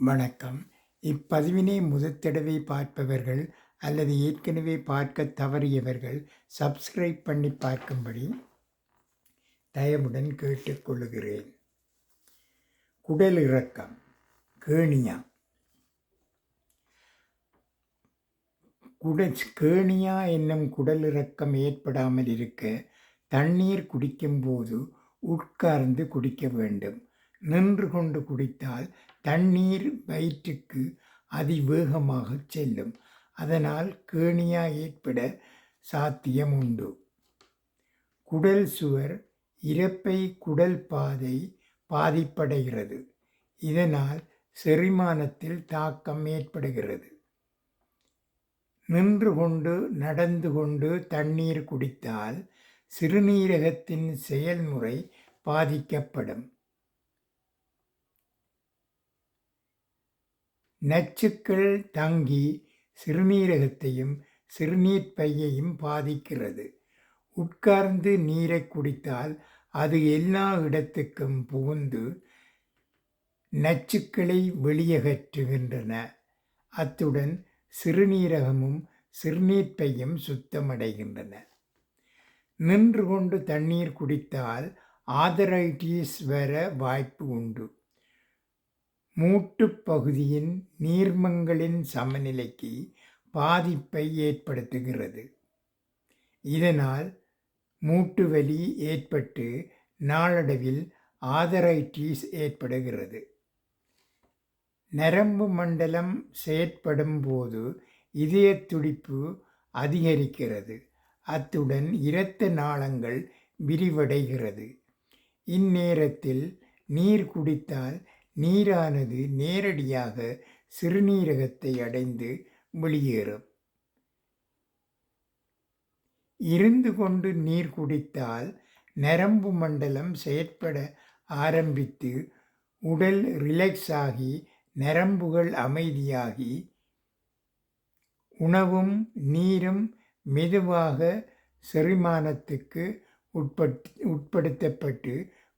வணக்கம். இப்பதிவினை முதற் தடவை பார்ப்பவர்கள் அல்லது ஏற்கனவே பார்க்க தவறியவர்கள் சப்ஸ்கிரைப் பண்ணி பார்க்கும்படி தயவுடன் கேட்டுக்கொள்கிறேன் குடல் இறக்கம் கேணியா. குட கேணியா என்னும் குடல் இறக்கம் ஏற்படாமல் இருக்க தண்ணீர் குடிக்கும்போது உட்கார்ந்து குடிக்க வேண்டும். நின்று கொண்டு குடித்தால் தண்ணீர் வயிற்றுக்கு அதிவேகமாக செல்லும். அதனால் கேணியா ஏற்பட சாத்தியம் உண்டு குடல் சுவர் இறப்பை குடல் பாதை பாதிப்படைகிறது. இதனால் செரிமானத்தில் தாக்கம் ஏற்படுகிறது. நின்று கொண்டு நடந்து கொண்டு தண்ணீர் குடித்தால் சிறுநீரகத்தின் செயல்முறை பாதிக்கப்படும். நச்சுக்கள் தங்கி சிறுநீரகத்தையும் சிறுநீர் பையையும் பாதிக்கிறது. உட்கார்ந்து நீரை குடித்தால் அது எல்லா இடத்துக்கும் புகுந்து நச்சுக்களை வெளியகற்றுகின்றன. அத்துடன் சிறுநீரகமும் சிறுநீர் பையும் சுத்தமடைகின்றன. நின்று கொண்டு தண்ணீர் குடித்தால் ஆதரைட்டிஸ் வர வாய்ப்பு உண்டு. மூட்டுப் பகுதியின் நீர்மங்களின் சமநிலைக்கு பாதிப்பை ஏற்படுத்துகிறது. இதனால் மூட்டு வலி ஏற்பட்டு நாளடைவில் ஆதரைட்டிஸ் ஏற்படுகிறது. நரம்பு மண்டலம் செயற்படும் போது இதய துடிப்பு அதிகரிக்கிறது. அத்துடன் இரத்த நாளங்கள் விரிவடைகிறது. இந்நேரத்தில் நீர் குடித்தால் நீரானது நேரடியாக சிறுநீரகத்தை அடைந்து வெளியேறும். இருந்து கொண்டு நீர் குடித்தால் நரம்பு மண்டலம் செயற்பட ஆரம்பித்து உடல் ரிலாக்ஸ் ஆகி நரம்புகள் அமைதியாகி உணவும் நீரும் மெதுவாக செரிமானத்துக்கு உட்பட் உட்படுத்தப்பட்டு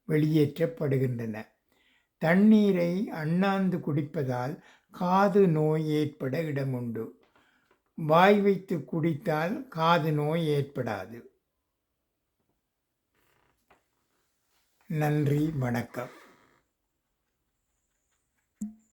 வெளியேற்றப்படுகின்றன. தண்ணீரை அண்ணாந்து குடிப்பதால் காது நோய் ஏற்பட இடமுண்டு. வாய் வைத்து குடித்தால் காது நோய் ஏற்படாது. நன்றி வணக்கம்.